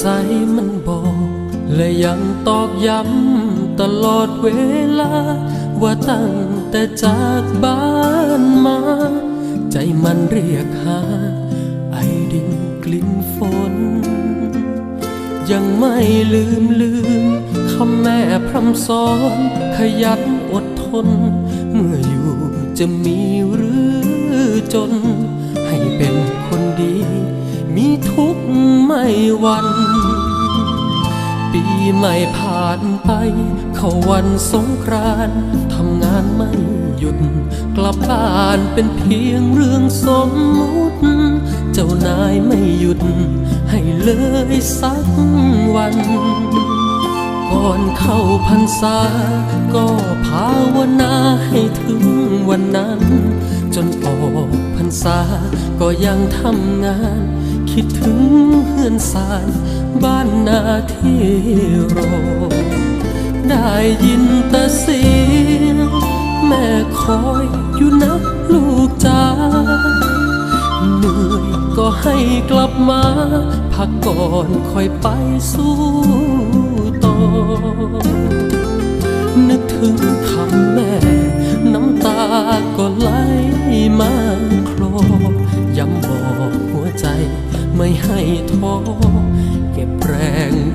ใจมันบอก และยังตอกย้ำตลอดเวลา ว่าตั้งแต่จากบ้านมา ใจมันเรียกหา ไอดินกลิ่นฝน ยังไม่ลืมลืมคำแม่พร่ำสอน ขยันอดทน เมื่ออยู่จะมีหรือจน ให้เป็นคนดี มีทุกข์ไม่วัน ปีใหม่ผ่านไป เข้าวันสงกรานต์ทำงานไม่หยุด กลับบ้านเป็นเพียงเรื่องสมมุติ เจ้านายไม่หยุด ให้เลยสักวันก่อนเข้าพรรษา ก็ภาวนาให้ถึงวันนั้น จนออกพรรษาก็ยังทำงาน คิดถึง นสารบ้านนาที่รอได้ยินแต่เสียงแม่คอยอยู่นะลูกจ้าเหนื่อยก็ให้กลับมา พักก่อนค่อยไปสู้ต่อนึกถึงคำแม่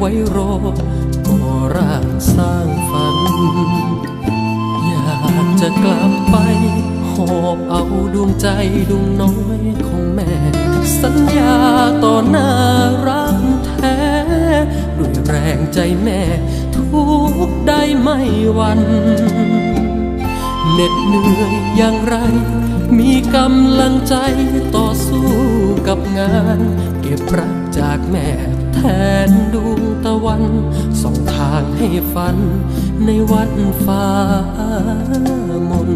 ไว้รอก่อร่างสร้างฝัน อยากจะกลับไป หอบเอาดวงใจดวงน้อยของแม่ สัญญาต่อหน้ารักแท้ด้วยแรงใจแม่ ทุกได้ไม่วันเหน็ดเหนื่อยอย่างไร มีกำลังใจต่อสู้ กับงาน เก็บรักจากแม่แทนดวงตะวันส่องทางให้ฝันในวัดฟ้ามน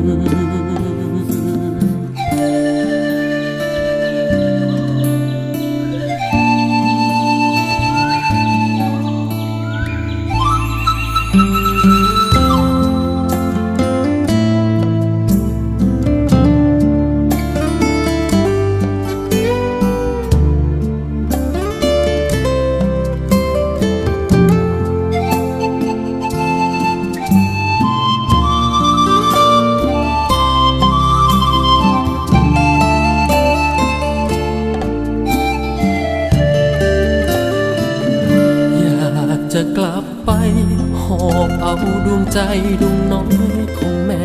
หอบเอาดวงใจดวงน้อยของแม่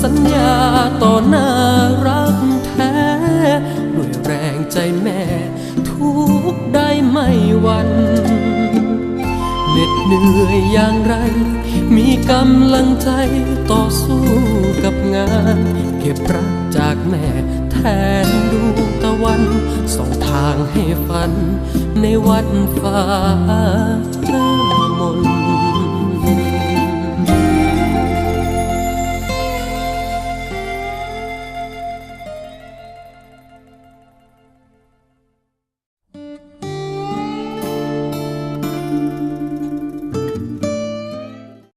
สัญญาต่อหน้ารักแท้ ด้วยแรงใจแม่ ทุกได้ไม่วันเหน็ดเหนื่อยอย่างไร มีกำลังใจต่อสู้กับงาน เก็บรักจากแม่แทนดวงตะวันส่องทางให้ฝันในวันฟ้า